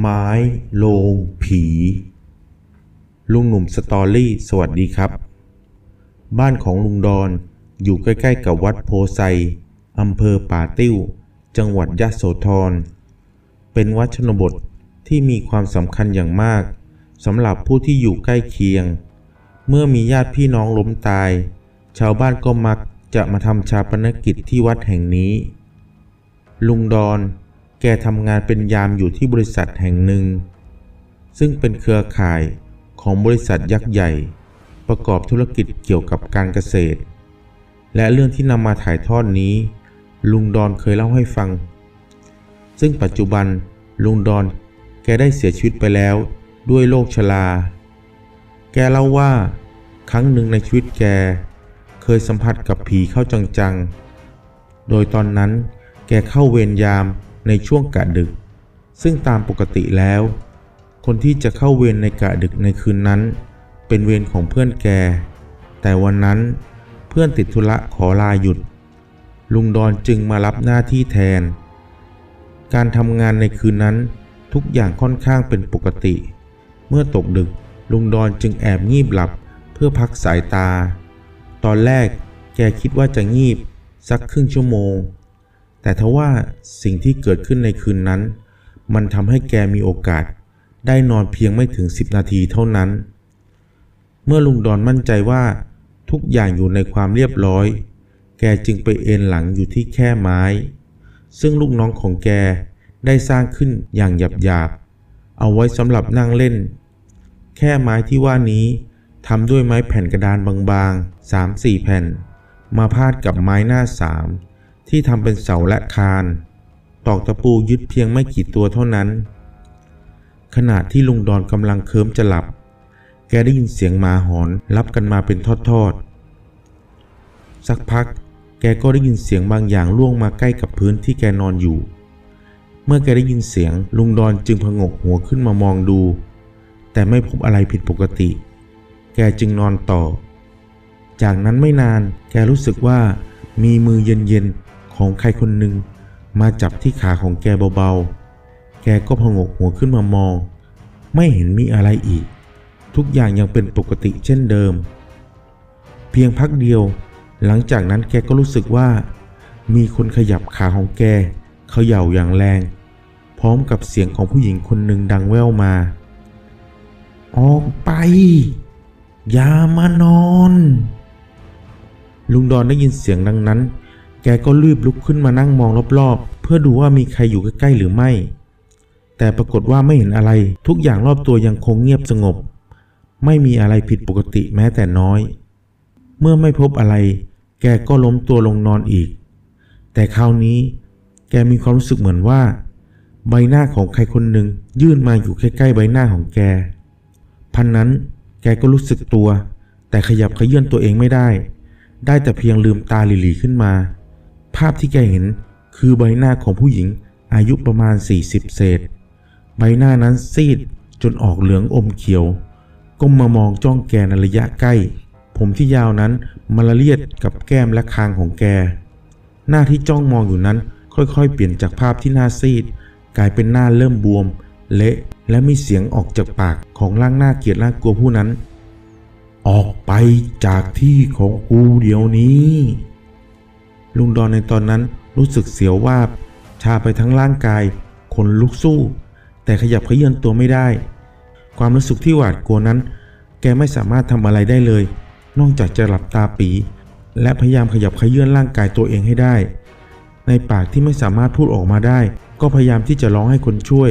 ไม้โลงผี ลุงหนุ่มสตอรี่สวัสดีครับ บ้านของลุงดอนอยู่ใกล้ ๆ กับวัดโพไซอำเภอป่าติ้ว จังหวัดยะโสธร เป็นวัดชนบทที่มีความสำคัญอย่างมากสำหรับผู้ที่อยู่ใกล้เคียง เมื่อมีญาติพี่น้องล้มตาย ชาวบ้านก็มักจะมาทำชาปนกิจที่วัดแห่งนี้ ลุงดอน แกทำงานเป็นยามอยู่ที่บริษัทแห่งหนึ่ง ซึ่งเป็นเครือข่ายของบริษัทยักษ์ใหญ่ ประกอบธุรกิจเกี่ยวกับการเกษตร และเรื่องที่นำมาถ่ายทอดนี้ ลุงดอนเคยเล่าให้ฟัง ซึ่งปัจจุบันลุงดอนแกได้เสียชีวิตไปแล้วด้วยโรคชรา แกเล่าว่า ครั้งหนึ่งในชีวิตแก เคยสัมผัสกับผีเข้าจังๆ โดยตอนนั้นแกเข้าเวรยาม ในช่วงกะดึก ซึ่งตามปกติแล้ว คนที่จะเข้าเวรในกะดึกในคืนนั้น เป็นเวรของเพื่อนแก แต่วันนั้นเพื่อนติดธุระขอลาหยุด ลุงดอนจึงมารับหน้าที่แทน การทำงานในคืนนั้นทุกอย่างค่อนข้างเป็นปกติ เมื่อตกดึกลุงดอนจึงแอบงีบหลับเพื่อพักสายตา ตอนแรกแกคิดว่าจะงีบสักครึ่งชั่วโมง แต่ทว่าสิ่งที่เกิดขึ้นในคืนนั้น มันทำให้แกมีโอกาส ได้นอนเพียงไม่ถึง 10 นาทีเท่านั้น เมื่อลุงดอนมั่นใจว่า ทุกอย่างอยู่ในความเรียบร้อย แกจึงไปเอนหลังอยู่ที่แค่ไม้ ซึ่งลูกน้องของแกได้สร้างขึ้นอย่างหยาบๆ เอาไว้สำหรับนั่งเล่น แค่ไม้ที่ว่านี้ทำด้วยไม้แผ่นกระดานบางๆ 3-4 แผ่น มาพาดกับไม้หน้าสาม ที่ทำเป็นเสาและคาน ตอกตะปูยึดเพียงไม่กี่ตัวเท่านั้น ขณะที่ลุงดอนกำลังเคิมจะหลับ แกได้ยินเสียงหมาหอนรับกันมาเป็นทอดๆ สักพักแกก็ได้ยินเสียงบางอย่างล่วงมาใกล้กับพื้นที่แกนอนอยู่ เมื่อแกได้ยินเสียงลุงดอนจึงพงกหัวขึ้นมามองดู แต่ไม่พบอะไรผิดปกติ แกจึงนอนต่อ จากนั้นไม่นานแกรู้สึกว่ามีมือเย็นๆ ของใครคนหนึ่งมาจับที่ขาของแกเบาๆ แกก็พงกหัวขึ้นมามอง ไม่เห็นมีอะไรอีก ทุกอย่างยังเป็นปกติเช่นเดิม เพียงพักเดียว หลังจากนั้นแกก็รู้สึกว่า มีคนขยับขาของแกเขย่าอย่างแรง พร้อมกับเสียงของผู้หญิงคนหนึ่งดังแว่วมา ออกไป อย่ามานอน ลุงดอนได้ยินเสียงดังนั้น แกก็รีบลุกขึ้นมานั่งมองรอบๆ เพื่อดูว่ามีใครอยู่ใกล้ๆหรือไม่ แต่ปรากฏว่าไม่เห็นอะไร ทุกอย่างรอบตัวยังคงเงียบสงบ ไม่มีอะไรผิดปกติแม้แต่น้อย เมื่อไม่พบอะไร แกก็ล้มตัวลงนอนอีก แต่คราวนี้ แกมีความรู้สึกเหมือนว่า ใบหน้าของใครคนหนึ่งยื่นมาอยู่ใกล้ๆใบหน้าของแก พันนั้นแกก็รู้สึกตัว แต่ขยับขยื่นตัวเองไม่ได้ ได้แต่เพียงลืมตาหลีๆขึ้นมา ภาพที่แกเห็นคือใบหน้าของผู้หญิงอายุประมาณ 40 เศษ ใบหน้านั้นซีดจนออกเหลืองอมเขียว ก้มมามองจ้องแกในระยะใกล้ ผมที่ยาวนั้นมาละเลียดกับแก้มและคางของแก หน้าที่จ้องมองอยู่นั้นค่อยๆ เปลี่ยนจากภาพที่หน้าซีด กลายเป็นหน้าเริ่มบวม เละและมีเสียงออกจากปากของร่างหน้าเกลียดน่ากลัวผู้นั้น ออกไปจากที่ของกูเดี๋ยวนี้ ลุงดอนในตอนนั้นรู้สึกเสียววาบ ชาไปทั้งร่างกายขนลุกสู้ แต่ขยับเขยื้อนตัวไม่ได้ ความรู้สึกที่หวาดกลัวนั้น แกไม่สามารถทำอะไรได้เลย นอกจากจะหลับตาปี และพยายามขยับเขยื้อนร่างกายตัวเองให้ได้ ในปากที่ไม่สามารถพูดออกมาได้ ก็พยายามที่จะร้องให้คนช่วย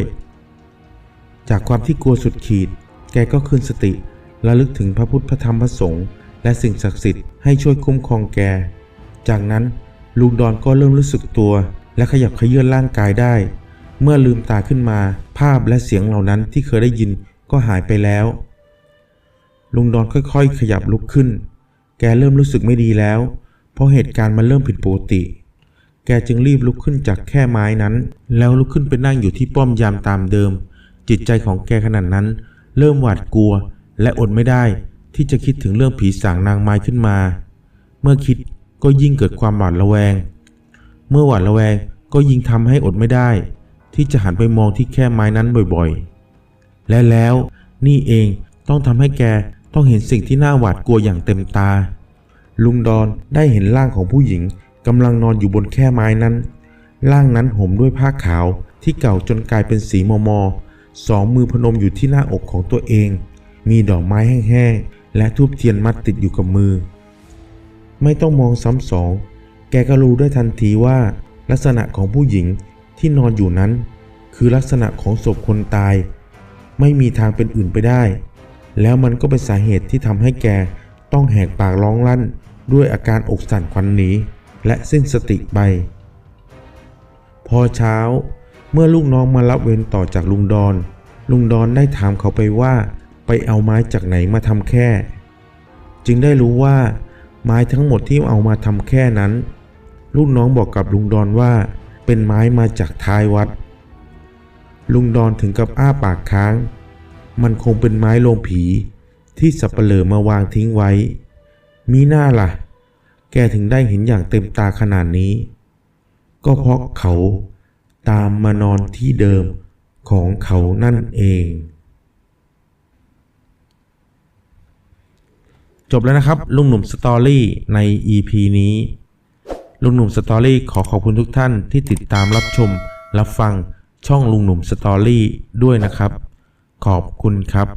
จากความที่กลัวสุดขีด แกก็คืนสติระลึกถึงพระพุทธพระธรรมพระสงฆ์และสิ่งศักดิ์สิทธิ์ให้ช่วยคุ้มครองแก จากนั้น ลุงดอนก็เริ่มรู้สึกตัว และขยับเขยื้อนร่างกายได้ เมื่อลืมตาขึ้นมาภาพและเสียงเหล่านั้นที่เคยได้ยินก็หายไปแล้ว ลุงดอนค่อยๆ ขยับลุกขึ้น แกเริ่มรู้สึกไม่ดีแล้ว เพราะเหตุการณ์มันเริ่มผิดปกติ แกจึงรีบลุกขึ้นจากแค่ไม้นั้น แล้วลุกขึ้นไปนั่งอยู่ที่ป้อมยามตามเดิม จิตใจของแกขนาดนั้น เริ่มหวาดกลัว และอดไม่ได้ที่จะคิดถึงเรื่องผีสางนางไม้ขึ้นมา เมื่อคิด ก็ยิ่งเกิดความหวาดระแวง เมื่อหวาดระแวงก็ยิ่งทำให้อดไม่ได้ ที่จะหันไปมองที่แค่ไม้นั้นบ่อยๆ และแล้วนี่เองต้องทำให้แกต้องเห็นสิ่งที่น่าหวาดกลัวอย่างเต็มตา ลุงดอนได้เห็นร่างของผู้หญิงกำลังนอนอยู่บนแค่ไม้นั้น ร่างนั้นห่มด้วยผ้าขาวที่เก่าจนกลายเป็นสีมอมอสองมือพนมอยู่ที่หน้าอกของตัวเอง มีดอกไม้แห้งๆและทูบเทียนมัดติดอยู่กับมือ ไม่ต้องมองซ้ำสอง แกก็รู้ได้ทันทีว่าลักษณะของผู้หญิงที่นอนอยู่นั้น คือลักษณะของศพคนตาย ไม่มีทางเป็นอื่นไปได้ แล้วมันก็เป็นสาเหตุที่ทำให้แกต้องแหกปากร้องลั่น ด้วยอาการอกสั่นขวัญหนีและสิ้นสติไป พอเช้า เมื่อลูกน้องมารับเวรต่อจากลุงดอน ลุงดอนได้ถามเขาไปว่า ไปเอาไม้จากไหนมาทำแค่ จึงได้รู้ว่า ไม้ทั้งหมดที่เอามาทำแค่นั้น ลูกน้องบอกกับลุงดอนว่า เป็นไม้มาจากท้ายวัด ลุงดอนถึงกับอ้าปากค้าง มันคงเป็นไม้โลงผี ที่สับเปลือมาวางทิ้งไว้ มีหน้าล่ะ แกถึงได้เห็นอย่างเต็มตาขนาดนี้ ก็เพราะเขาตามมานอนที่เดิมของเขานั่นเอง จบแล้วนะครับ ลุงหนุ่มสตอรี่ใน EP นี้ ลุงหนุ่มสตอรี่ขอขอบคุณทุกท่านที่ติดตามรับชม รับฟังช่องลุงหนุ่มสตอรี่ด้วยนะครับ ขอบคุณครับ